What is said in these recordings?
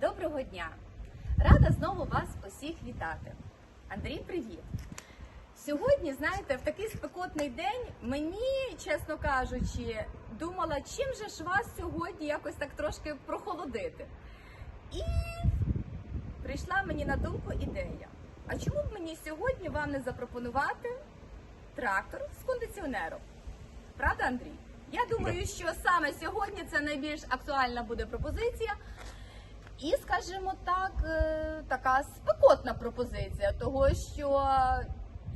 Доброго дня! Рада знову вас усіх вітати. Андрій, привіт! Сьогодні, знаєте, в такий спекотний день мені, чесно кажучи, думала, чим же ж вас сьогодні якось так трошки прохолодити. І прийшла мені на думку ідея. А чому б мені сьогодні вам не запропонувати трактор з кондиціонером? Правда, Андрій? Я думаю, що саме сьогодні це найбільш актуальна буде пропозиція. І, скажімо так, е, така спекотна пропозиція, того що,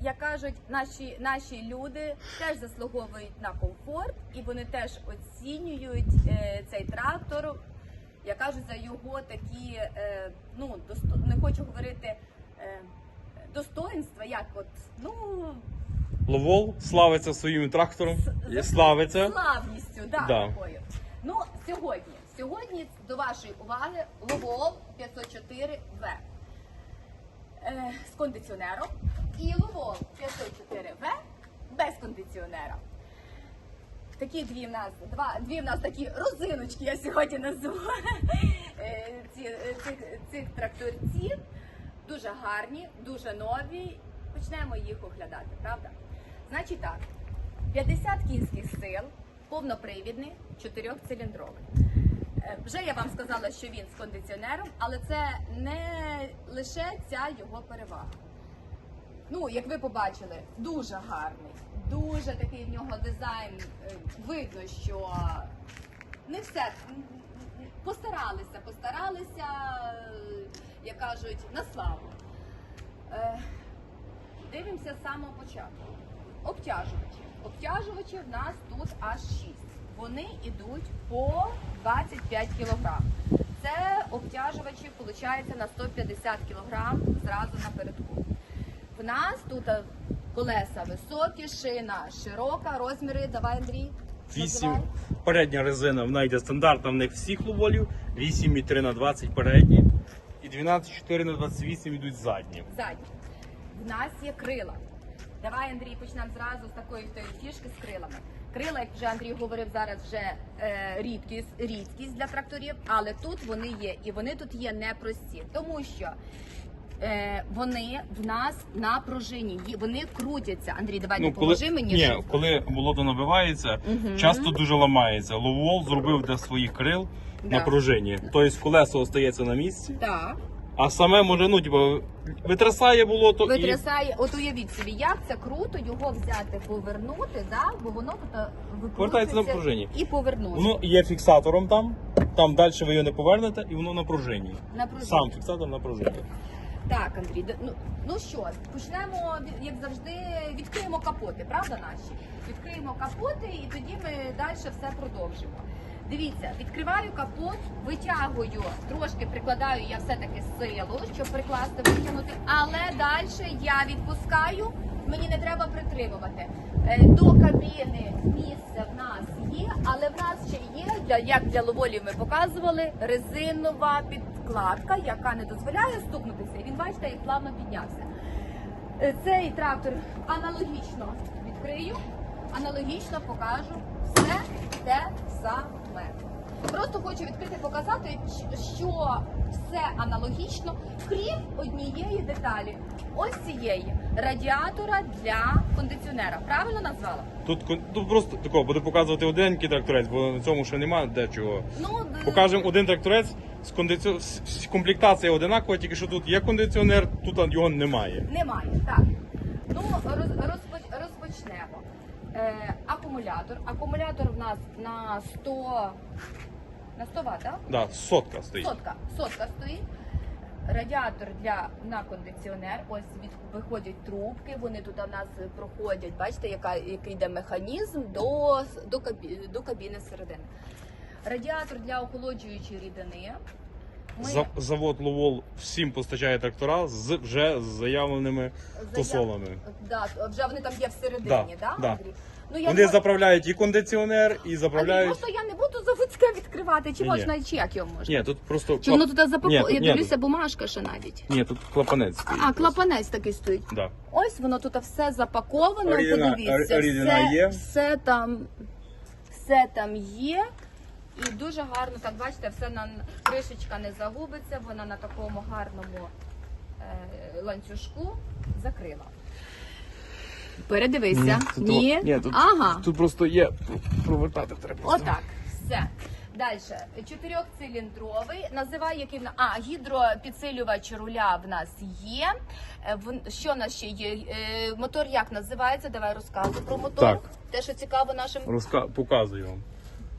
як кажуть, наші, наші люди теж заслуговують на комфорт, і вони теж оцінюють е, цей трактор, як кажуть, за його такі, е, ну, не хочу говорити достоинства, як от, ну, Ловол славиться своїм трактором. Славиться. Славністю, да, Да. такою. Ну, сьогодні, сьогодні до вашої уваги Ловол 504В е, з кондиціонером і Ловол 504В без кондиціонера. Такі дві в нас, два, дві в нас такі розиночки, я сьогодні назву е, ці, е, цих, цих тракторців. Дуже гарні, дуже нові. Почнемо їх оглядати, правда? Значить так, 50 кінських сил, повнопривідний, чотирьохциліндровий. Вже я вам сказала, що він з кондиціонером, але це не лише ця його перевага. Ну, як ви побачили, дуже гарний, дуже такий в нього дизайн. е, Видно, що не все постаралися, постаралися, е, як кажуть, на славу. Е, Дивимося з самого початку. Обтяжувачі. Обтяжувачі в нас тут аж 6. Вони йдуть по 25 кг. Це обтяжувачі, виходить, на 150 кг зразу напередку. В нас тут е, колеса високі, шина широка, розміри. Давай, Андрій. 8 передня резина вона йде стандартна в них всіх ловолів. 8,3 на 20 передні. І 12,4 на 28 йдуть задні. Ззаді. В нас є крила. Давай, Андрій, почнемо зразу з такої фішки з крилами. Крила, як вже Андрій говорив, зараз вже е, рідкість, рідкість для тракторів, але тут вони є, і вони тут є непрості, тому що е, вони в нас на пружині, Ї- вони крутяться. Андрій, давай допоможи мені. Ну, ні, щоб- коли болото набивається, Мгм. часто дуже ламається. Ловол зробив для своїх крил Да. на пружині. Тобто колесо остається на місці, Так. А саме може, ну, типу, витрясає болото і Витрясає, от уявіть собі, як це круто його взяти, повернути, да? бо воно тут е, Повертається на викручується пружині. і повернути. воно є фіксатором там. Там далі ви його не повернете, і воно на пружині. на пружині. Сам фіксатор на пружині. Так, Андрій, д- ну, ну що, почнемо, як завжди, відкриємо капоти, правда наші? Відкриємо капоти і тоді ми далі все продовжимо. Дивіться, відкриваю капот, витягую, трошки прикладаю я все-таки силу, щоб прикласти, витягнути, але далі я відпускаю, мені не треба притримувати. Е, До кабіни місце в нас є, але в нас ще є, як для ловолів ми показували, резинова підкладка, яка не дозволяє стукнутися. І він, бачите, як плавно піднявся. Е, Цей трактор аналогічно відкрию, аналогічно покажу все те саме. Просто хочу відкрити показати, що все аналогічно, крім однієї деталі. Ось цієї радіатора для кондиціонера. Правильно назвала? Тут, тут просто тако, буду показувати одиненький тракторець, бо на цьому ще немає дечого. Ну, Покажемо один тракторець з кондиці... з- з- комплектація одинакова, тільки що тут є кондиціонер, тут його немає. Немає, так. Ну, роз, розпоч, розпочнемо. Е, акумулятор. Акумулятор в нас на 100, на 100 Вт, так? Да, сотка стоїть. Сотка. Сотка стоїть. Радіатор для на кондиціонер. Ось від, виходять трубки, вони тут у нас проходять. Бачите, яка, який йде механізм до, до, кабі, до кабіни середини. Радіатор для охолоджуючої рідини. Ми Завод Ловол всім постачає трактора з вже з заявленими заяв- посолами. Да, вже вони там є всередині, Да, да, да. Ну, я Вони не- заправляють і кондиціонер, і заправляють. просто я не буду заводське відкривати, чи Ні, ні. можна, чи як його можна? Ні, тут просто Чи воно тут Ні, запаковано? тут- Я ні, дивлюся, бумажка ще навіть. Ні, тут клапанець стоїть. А, клапанець такий стоїть. Да. Ось воно тут все запаковано. Оригіна- Подивіться, оригінал все, є. все там, все там є. І дуже гарно, так бачите, все на кришечка не загубиться, вона на такому гарному е, ланцюжку закрила. Передивися. Ні, Ні, тут, ага. тут просто є. Провертати треба. Отак, все. Далі, чотирьохциліндровий, називай який а гідропідсилювач руля в нас є. Е, в- Що в нас ще є? Е, Мотор як називається? Давай розказуй про мотор. Так. Те, що цікаво нашим Розка... Показую вам.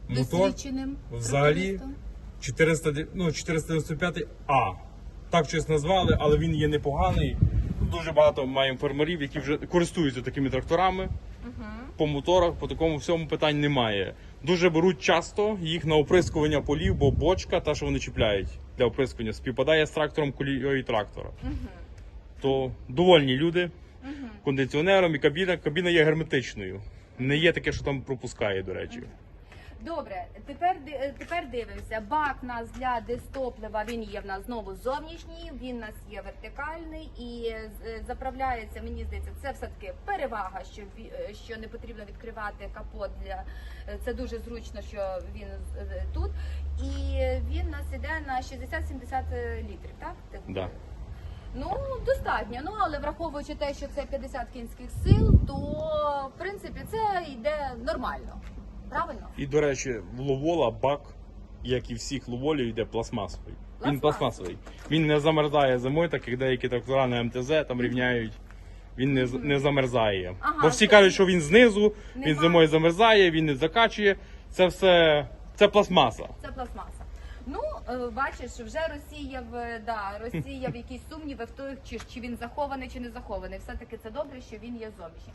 Мотор досвідченим. взагалі трактористам. 400, ну, 495 А. Так щось назвали, але він є непоганий. Дуже багато маємо фермерів, які вже користуються такими тракторами. По моторах, по такому всьому питань немає. Дуже беруть часто їх на оприскування полів, бо бочка, та що вони чіпляють для оприскування, співпадає з трактором колією трактора. То довольні люди кондиціонером і кабіна. Кабіна є герметичною. Не є таке, що там пропускає, до речі. Добре, тепер е, тепер дивимося. Бак у нас для дистоплива він є в нас знову зовнішній, він у нас є вертикальний і е, е, заправляється. Мені здається, це все таки перевага, що що не потрібно відкривати капот для це дуже зручно, що він тут. І він у нас іде на 60-70 літрів, так? Ти Да. Ну, достатньо. Ну, але враховуючи те, що це 50 кінських сил, то в принципі це йде нормально. Правильно? І, до речі, в Ловола бак, як і всіх ловолів, йде пластмасовий. Він Пластмасовий. Він не замерзає зимою, так як деякі трактора на МТЗ там рівняють. Він не, не замерзає. Ага, Бо всі то кажуть, що він знизу, він зимою замерзає, він не закачує. Це все це пластмаса. Це пластмаса. Ну, е, бачиш, вже Росія в да, Росія в якісь сумніви в тих, чи, чи він захований, чи не захований. Все таки це добре, що він є зовнішній.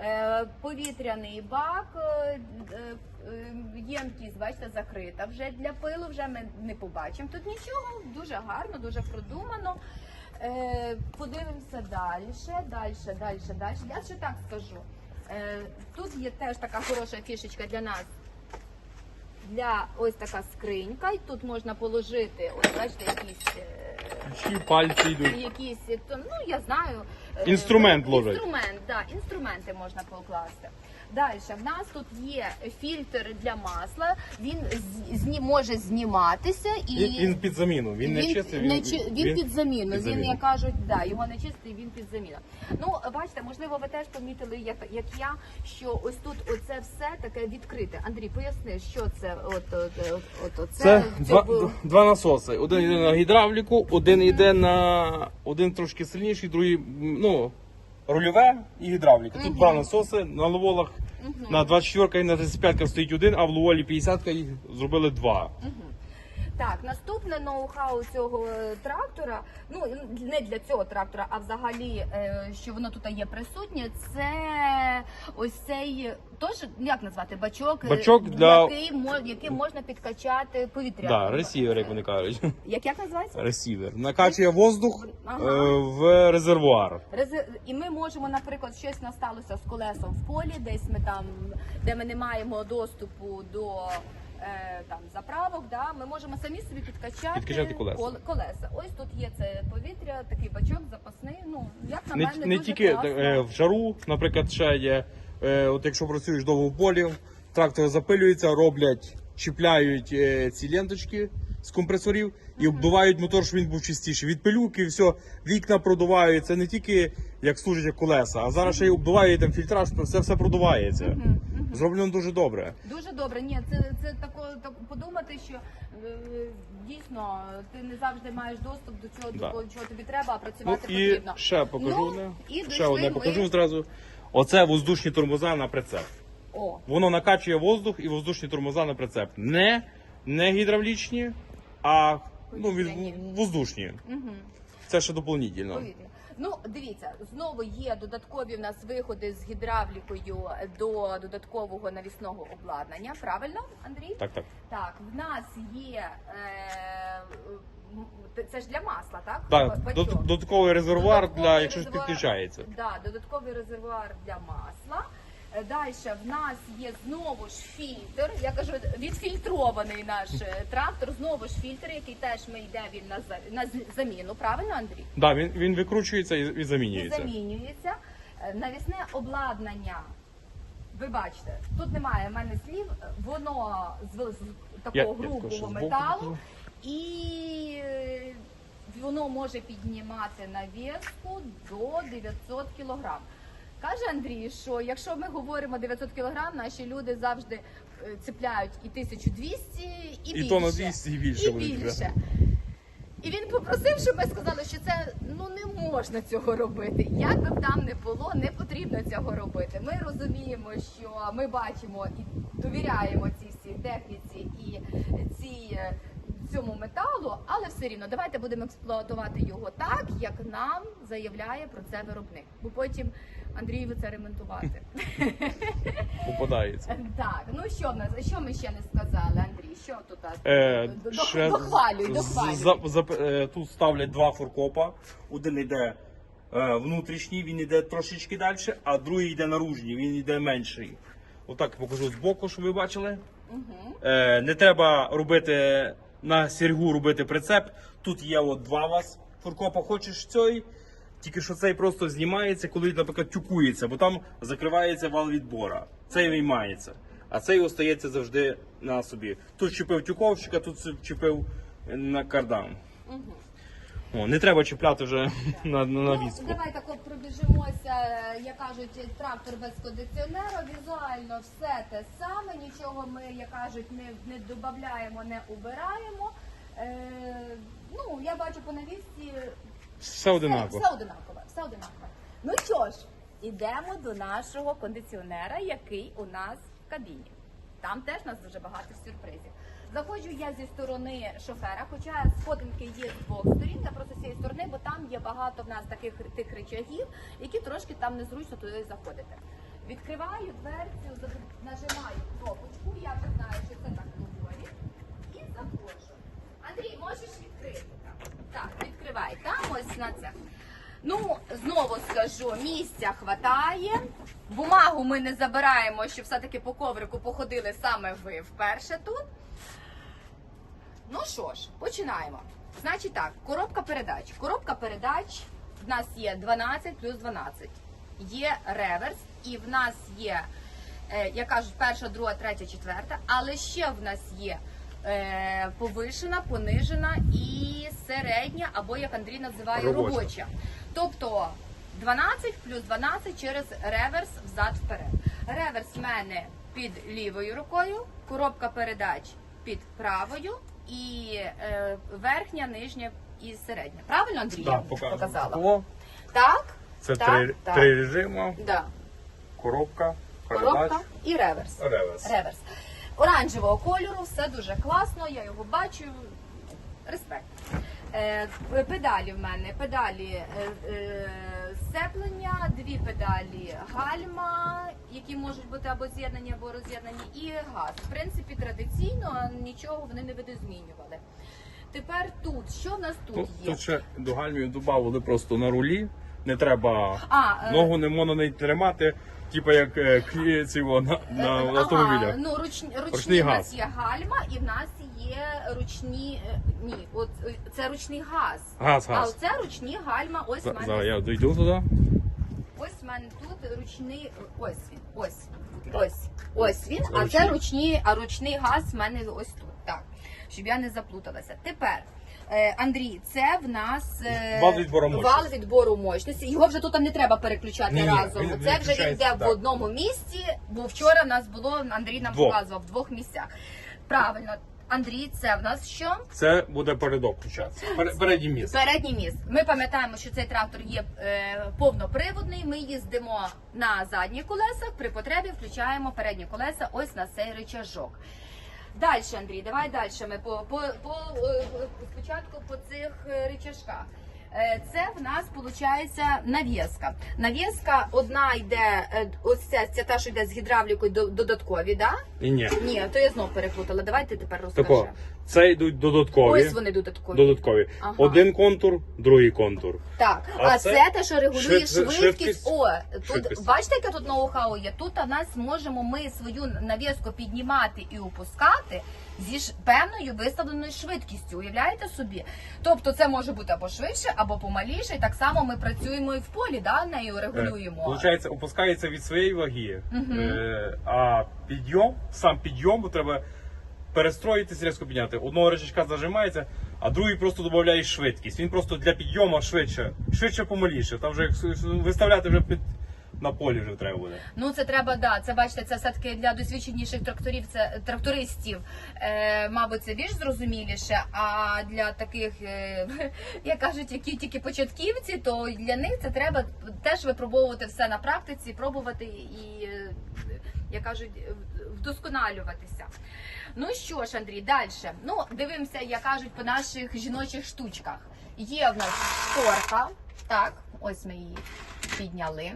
Е, повітряний бак, е, е, ємкість, бачите, закрита вже для пилу. Вже ми не побачимо тут нічого. Дуже гарно, дуже продумано. Подивимося далі, далі, далі, далі. Я ще так скажу. Тут є теж така хороша фішечка для нас для ось така скринька, і тут можна положити, ось бачите, якісь. Ще пальці йдуть. Якісь, то, ну я знаю. е, Інструмент е, ложать. Інструмент, да, інструменти можна покласти. Далі, в нас тут є фільтр для масла, він з- зні, може зніматися і Він, він під заміну. Він, не чистий, не чи- він, під заміну. під Він, заміну. як кажуть, да, його не чистий, він під заміну. Ну, бачите, можливо, ви теж помітили, як, як я, що ось тут оце все таке відкрите. Андрій, поясни, що це от, от, от, от, оце Це в два, цьому- два насоси. Один йде на гідравліку, один йде на один трошки сильніший, другий м, ну, рульове і гідравліка. Тут два насоси на ловолах. На 24 і на 35 стоїть один, а в Луолі 50 їх зробили два. Так, наступне ноу-хау цього е, трактора, ну не для цього трактора, а взагалі, е, що воно тут є присутнє, це ось цей тож як назвати бачок, е, Бачок для- який мо- яким можна підкачати повітря. Да, ресівер, як вони кажуть. Як як називається? Ресівер. Накачує воздух Ага. е, в резервуар. Рези- І ми можемо, наприклад, щось насталося з колесом в полі, десь ми там, де ми не маємо доступу до е, там заправок, да, ми можемо самі собі підкачати, Підкачати колеса. кол- колеса. Ось тут є це повітря, такий бачок запасний. Ну як на Не, мене, не дуже тільки класно. е, в жару, наприклад, ще є. Е, от якщо працюєш довго в полі, трактор запилюється, роблять, чіпляють е, ці ленточки з компресорів і обдувають мотор, щоб він був чистіший. Від пилюки, все, вікна продувають. Це не тільки як служить як колеса, а зараз ще й обдуває там фільтраж, все все продувається. Мгм. Зроблено дуже добре. Дуже добре. Ні, це, це тако, так подумати, що е, дійсно ти не завжди маєш доступ до цього, Да. до чого тобі треба, а Ну працювати і потрібно. ще покажу Ну, одне. і ще одне ми- покажу зразу. Оце воздушні тормоза на прицеп. О, Воно накачує воздух і воздушні тормоза на прицеп. Не, не гідравлічні, а ну, від, Повітряні. воздушні. угу. Це ще доповнительно. Повітря. Ну, дивіться, знову є додаткові в нас виходи з гідравлікою до додаткового навісного обладнання. Правильно, Андрій? Так, так. Так, в нас є е, це ж для масла, так? Так, Бачок. додатковий резервуар Додатковий для якщо ж резервуар- підключається. Да, додатковий резервуар для масла. Далі в нас є знову ж фільтр. Я кажу, відфільтрований наш е, трактор. Знову ж фільтр, який теж ми йде він на за- на з- заміну. Правильно, Андрій? Да, він, він викручується і, і І замінюється. замінюється. Е, Навісне обладнання ви бачите, тут немає в мене слів, воно з, з Я- такого я грубого скажу, збоку металу і е, воно може піднімати навіску до 900 кг. Каже Андрій, що якщо ми говоримо 900 кг, наші люди завжди е, цепляють і 1200, і, І більше. то на 200 і більше І більше. І він попросив, щоб ми сказали, що це ну не можна цього робити. Як би там не було, не потрібно цього робити. Ми розуміємо, що ми бачимо і довіряємо цій всій техніці і цій е, цьому металу, але все рівно давайте будемо експлуатувати його так, як нам заявляє про це виробник. Бо потім Андрієві це ремонтувати. Попадається. Так, ну що в нас? Що ми ще не сказали, Андрій? Що тут? Е, До- до- ще Дохвалюй, дохвалюй. за- за- е, тут ставлять два фуркопа. Один йде е, внутрішній, він йде трошечки далі, а другий йде наружній, він йде менший. Отак покажу збоку, щоб ви бачили. Е, не треба робити на сіргу робити прицеп. Тут є от два у вас фуркопа. Хочеш цей, тільки що цей просто знімається, коли, наприклад, тюкується, бо там закривається вал відбора. Цей виймається. А цей остається завжди на собі. Тут чіпив тюковщика, тут чіпив на кардан. О, не треба чіпляти вже на, на навіску. Ну, давай так от пробіжимося, е, як кажуть, трактор без кондиціонера. Візуально все те саме, нічого ми, як кажуть, не, не додаємо, не убираємо. Е, ну, я бачу по навісці Все одинаково. все одинакове, все одинакове. Ну що ж, ідемо до нашого кондиціонера, який у нас в кабіні. Там теж у нас дуже багато сюрпризів. Заходжу я зі сторони шофера, хоча сходинки є з двох сторін, я просто з цієї сторони, бо там є багато в нас таких тих речагів, які трошки там незручно туди заходити. Відкриваю дверцю, нажимаю кнопочку, я вже знаю, що це так говорить, і заходжу. Андрій, можеш відкрити? Так, відкривай. Там ось на це. Ну, знову скажу, місця хватає. Бумагу ми не забираємо, щоб все-таки по коврику походили саме ви вперше тут. Ну що ж, починаємо. Значить так, коробка передач. Коробка передач в нас є 12 плюс 12. Є реверс, і в нас є, е, як кажуть, перша, друга, третя, четверта, але ще в нас є е, повишена, понижена і середня, або як Андрій називає, Робоча. робоча. Тобто 12 плюс 12 через реверс взад-вперед. Реверс в мене під лівою рукою, коробка передач під правою і е, верхня, нижня і середня. Правильно, Андрій? я Так, показую. показала? О, Так? Це так, три, так. три режими, Да. коробка, Коробка і реверс. реверс. Реверс. Оранжевого кольору, все дуже класно, я його бачу. Респект. Е, педалі в мене, педалі е, е, сцеплення, дві педалі гальма, які можуть бути або з'єднані, або роз'єднані, і газ. В принципі, традиційно нічого вони не видозмінювали. Тепер тут, що в нас тут Тут, є? тут ще до гальмів додали просто на рулі. Не треба А, е, ногу не можна не тримати, типу як е, ці на, на Ага, автомобілях. ну ручні, ручні, Ручний в нас є гальма, і в нас є ручні. е, Ні, от е, це ручний газ. Газ, А газ. оце ручні гальма. Ось в За- мене. Зараз я дійду туди. Ось в мене тут ручний. Ось він. Ось. Ось. Ось він. А Ручний. це ручні, а ручний газ в мене ось тут. Так. Щоб я не заплуталася. Тепер. е, Андрій, це в нас Вал відбору мощності. вал відбору мощності. Його вже тут не треба переключати Ні-ні, разом. він це вже він йде в одному місці, бо вчора в нас було, Андрій нам показував в двох місцях. Правильно, Андрій, це в нас що? Це буде передок включатися. Передній міст. Передній міст. Ми пам'ятаємо, що цей трактор є е, повноприводний. Ми їздимо на задніх колесах. При потребі включаємо передні колеса ось на цей рычажок. Далі, Андрій, давай далі. Ми по, по, по е, спочатку по цих е, рычажках. Е, Це в нас виходить навіска. Навіска одна йде, е, ось ця, ця та, що йде з гідравлікою до- додаткові, да? Ні. Ні, то я знов переплутала. Давайте тепер розкажи. Тако. Це йдуть додаткові. Ось вони додаткові. Додаткові. Ага. Один контур, другий контур. Так, а, А це, це те, що регулює швид- швидкість. швидкість. О, тут Швидкість. бачите, яке тут ноу-хау є? Тут у нас можемо ми свою навіску піднімати і опускати зі певною виставленою швидкістю. Уявляєте собі? Тобто це може бути або швидше, або помаліше. І так само ми працюємо і в полі, да, нею регулюємо. Получається, опускається від своєї ваги, Мгм. е, а підйом, сам підйом треба перестроїтись, різко підняти. Одного речачка зажимається, а другий просто додає швидкість. Він просто для підйому швидше, швидше помаліше. Там вже виставляти вже під на полі вже треба буде. Ну це треба, да. Це бачите, це все таки для досвідченіших тракторів, це трактористів. Е, мабуть, це більш зрозуміліше. А для таких, е, як кажуть, які тільки початківці, то для них це треба теж випробовувати все на практиці, пробувати і, е, як кажуть, вдосконалюватися. Ну що ж, Андрій, далі. Ну, дивимося, як кажуть, по наших жіночих штучках. Є в нас шторка, так, ось ми її підняли.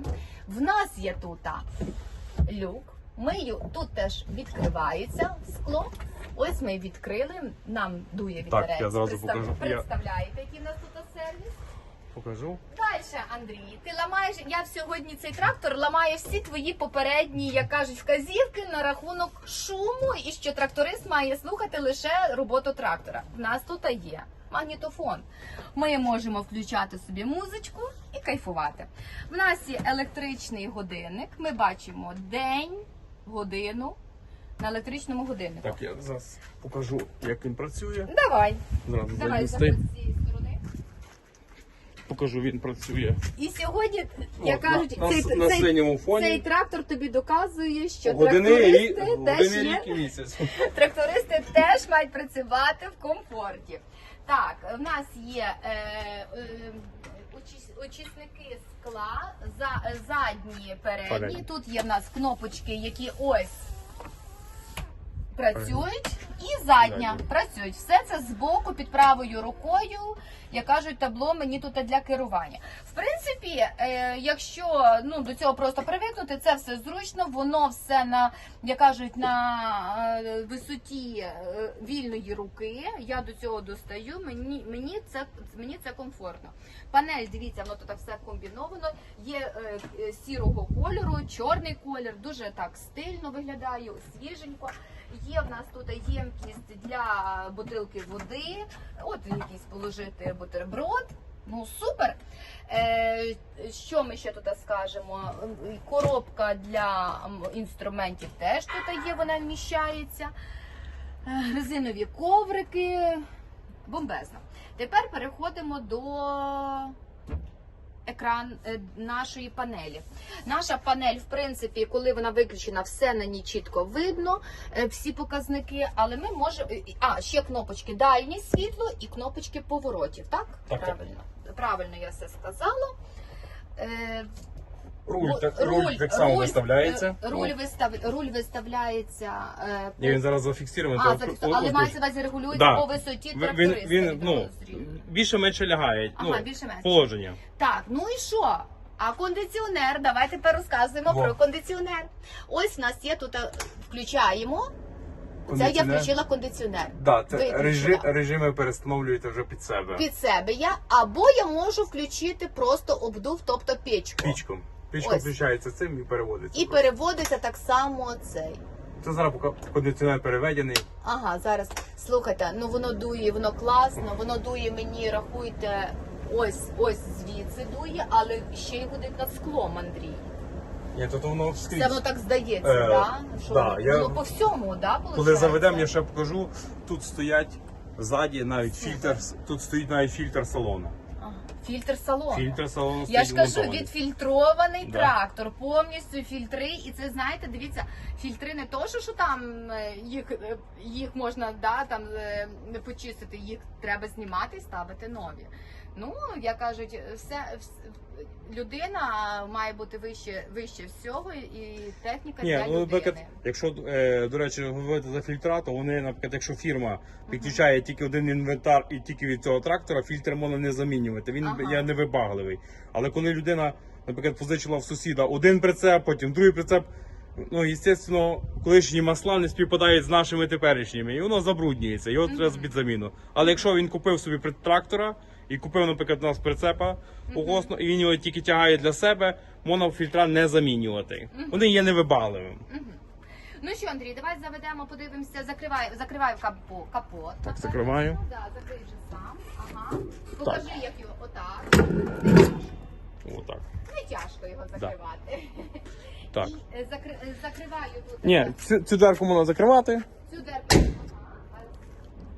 В нас є тут люк. Ми тут теж відкривається скло. Ось ми відкрили. Нам дує Так, я зразу Представ- покажу. Представляєте, який в нас тут сервіс? Покажу. Далі, Андрій, ти ламаєш. Я сьогодні цей трактор ламаю всі твої попередні, як кажуть, вказівки на рахунок шуму, і що тракторист має слухати лише роботу трактора. В нас тут є магнітофон. Ми можемо включати собі музичку і кайфувати. В нас є електричний годинник. Ми бачимо день, годину на електричному годиннику. Так, я зараз покажу, як він працює. Давай, Зразу давай з цієї сторони. Покажу, він працює. І сьогодні, як От, кажуть, на, цей, на, цей, синьому фоні. Цей трактор тобі доказує, що Години, трактористи рі- теж години є, рік і місяць. трактористи теж мають працювати в комфорті. Так, в нас є е, е, очисники скла, за, задні, передні. Передні. Тут є в нас кнопочки, які ось. Працюють і задня працюють. Все це збоку під правою рукою. Як кажуть, табло мені тут для керування. В принципі, е, якщо ну до цього просто привикнути, це все зручно, воно все на як кажуть на е, висоті е, вільної руки. Я до цього достаю. Мені мені це мені це комфортно. Панель, дивіться, воно тут все комбіновано. Є сірого кольору, чорний колір, дуже так стильно виглядає, свіженько. Є в нас тут ємкість для бутилки води. От якийсь положити бутерброд. Ну супер. Е, що ми ще тут скажемо? Коробка для інструментів теж тут є, вона вміщається. Е, Резинові коврики. Бомбезно. Тепер переходимо до екран е, нашої панелі. Наша панель, в принципі, коли вона виключена, все на ній чітко видно, е, всі показники, але ми можемо. А, ще кнопочки дальні світло і кнопочки поворотів, так? Так, так. Правильно. Правильно я все сказала. Руль, ру- так, руль так само руль, виставляється. е, Руль, вистав, руль виставляється. е, Ні, він зараз зафіксований. а, о- але ось мається увазі регулюється Да. по висоті Він, він, він ну, більше-менше лягає. Ага, ну, більше-менше. Положення. Так, ну і що? А кондиціонер, давайте тепер розказуємо Во. про кондиціонер. Ось в нас є тут, е, включаємо. Це я включила кондиціонер. Да, це режим, режими перестановлюєте вже під себе. Під себе я, або я можу включити просто обдув, тобто печку. Пічком. Пічка Ось. включається цим і переводиться. І просто. переводиться так само цей. Це зараз кондиціонер переведений. Ага, зараз слухайте, ну воно дує, воно класно, воно дує мені, рахуйте, ось ось звідси дує, але ще й гудить над склом, Андрій. Ні, то воно скрізь. Це воно так здається, Е, да? Що да, воно, я- воно по всьому, да, Коли получається? заведемо, я ще покажу. Тут стоять ззаді навіть фільтр. Тут стоїть навіть фільтр салону. Фільтр салону. Фільтр салону Я стоїть ж кажу, вмонтований. відфільтрований Да. трактор, повністю фільтри. І це знаєте, дивіться, фільтри не то, що, що там е, їх, е, їх можна да, там, е, почистити, їх треба знімати і ставити нові. Ну, як кажуть, все, вс- людина має бути вище, вище всього, і техніка Ні, для ну, людини. наприклад, якщо е, до речі говорити за фільтра, то вони, наприклад, якщо фірма підключає тільки один інвентар і тільки від цього трактора, фільтр можна не замінювати. Він Ага. є невибагливий. Але коли людина, наприклад, позичила в сусіда один прицеп, потім другий прицеп. Ну, звісно, колишні масла не співпадають з нашими теперішніми, і воно забруднюється, його треба збити заміну. Але якщо він купив собі при- трактора і купив, наприклад, у нас прицепа колгоспно, і він його тільки тягає для себе, можна фільтра не замінювати. Вони є невибагливим. Ну що, Андрій, давай заведемо, подивимося, закривай, закривай капо, капот. Так, закриваю. Ну, да, закрий вже сам. Ага. Покажи, як його отак. Отак. Не тяжко його закривати. Так. І е, закри- е, закриваю тут Ні, цю, цю дверку можна закривати, цю дверку. Ага.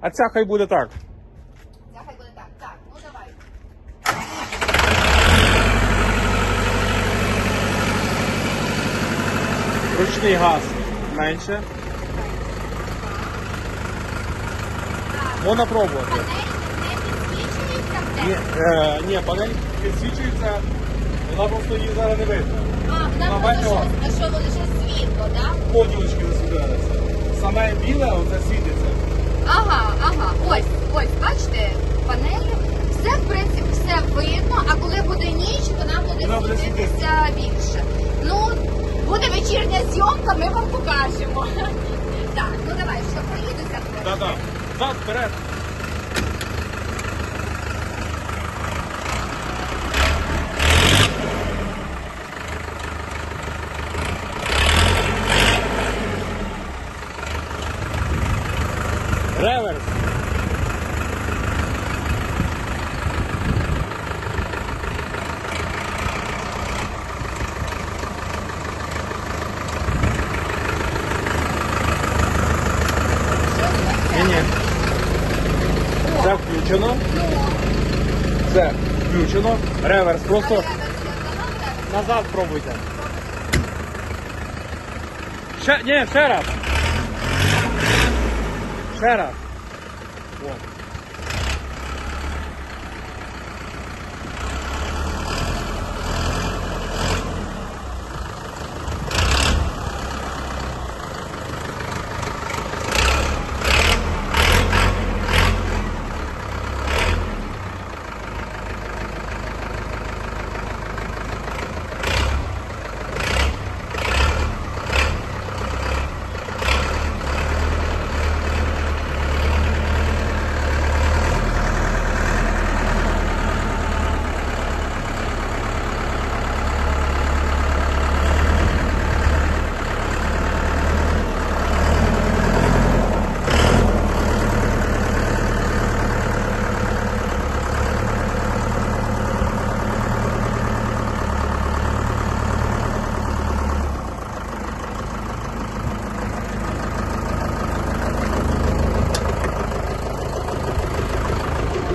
а ця хай буде так. Ця хай буде так. Так, ну давай. Ручний газ менше. Можна пробувати. Ні, е, ні, панель підсвічується, вона просто її зараз не видно. А, вона просто що, лише світло, так? Поділочки засвітилися. Саме біле, оце світиться. Ага, ага. Ось, ось, бачите, панелі. Все, в принципі, все видно, а коли буде ніч, то нам буде Вона буде світитися більше. Ну, буде вечірня зйомка, ми вам покажемо. Так, ну давай, що проїдуся. Так, так. Вперед. Реверс. Ні, ні. Це включено. Ну, Це включено. Реверс. Просто назад пробуйте. Ще, ні, ще раз. Ще раз. О.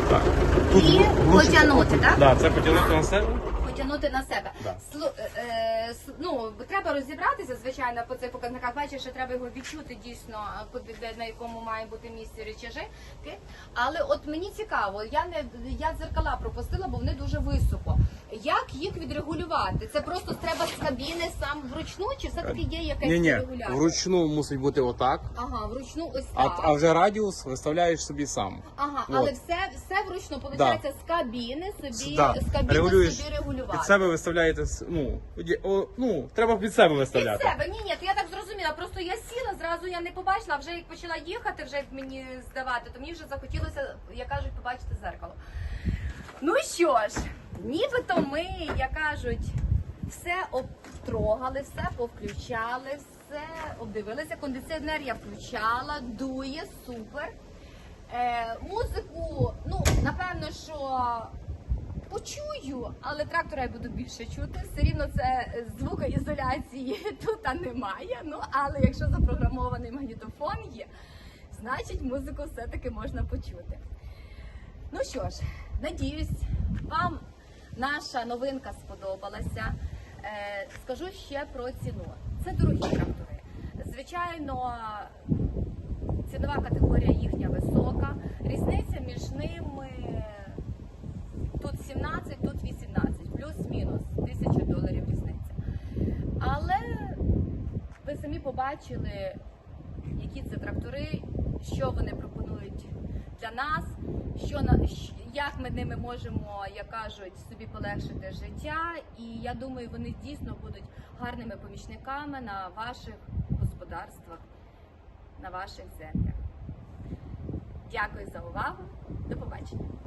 Так. І потягнути, так? Да, це потягнути на себе. Потягнути на себе. Да. Слу- е, е, с- ну, треба розібратися, звичайно, по цих показниках. Бачиш, що треба його відчути дійсно, куди де на якому має бути місці речажи. Але от мені цікаво, я не я дзеркала пропустила, бо вони дуже високо. Як їх відрегулювати? Це просто треба з кабіни сам вручну, чи все таки є якась Ні, ні, регуляція? вручну мусить бути отак, Ага, вручну ось а, так. а вже радіус виставляєш собі сам. Ага, але все, все вручну, виходить, з кабіни собі, Да. з кабіни Регулюєш собі регулювати. Під себе виставляєте, с- ну, є- о, ну, треба під себе Від виставляти. себе, ні, ні, то я так зрозуміла. Просто я сіла, зразу я не побачила, а вже як почала їхати, вже як мені здавати, то мені вже захотілося, як кажуть, побачити зеркало. Ну що ж, нібито ми, як кажуть, все обтрогали, все повключали, все обдивилися. Кондиціонер я включала, дує, супер. Е, музику, ну, напевно, що почую, але трактора я буду більше чути. Все рівно це звукоізоляції тут немає. Ну, але якщо запрограмований магнітофон є, значить музику все-таки можна почути. Ну що ж, надіюсь, вам наша новинка сподобалася. Е, скажу ще про ціну. Це дорогі трактори. Звичайно, цінова категорія їхня висока. Різниця між ними тут 17, тут 18, плюс-мінус 1000 доларів різниця. Але ви самі побачили, які це трактори, що вони пропонують для нас, що як ми ними можемо, як кажуть, собі полегшити життя. І я думаю, вони дійсно будуть гарними помічниками на ваших господарствах, на ваших землях. Дякую за увагу. До побачення.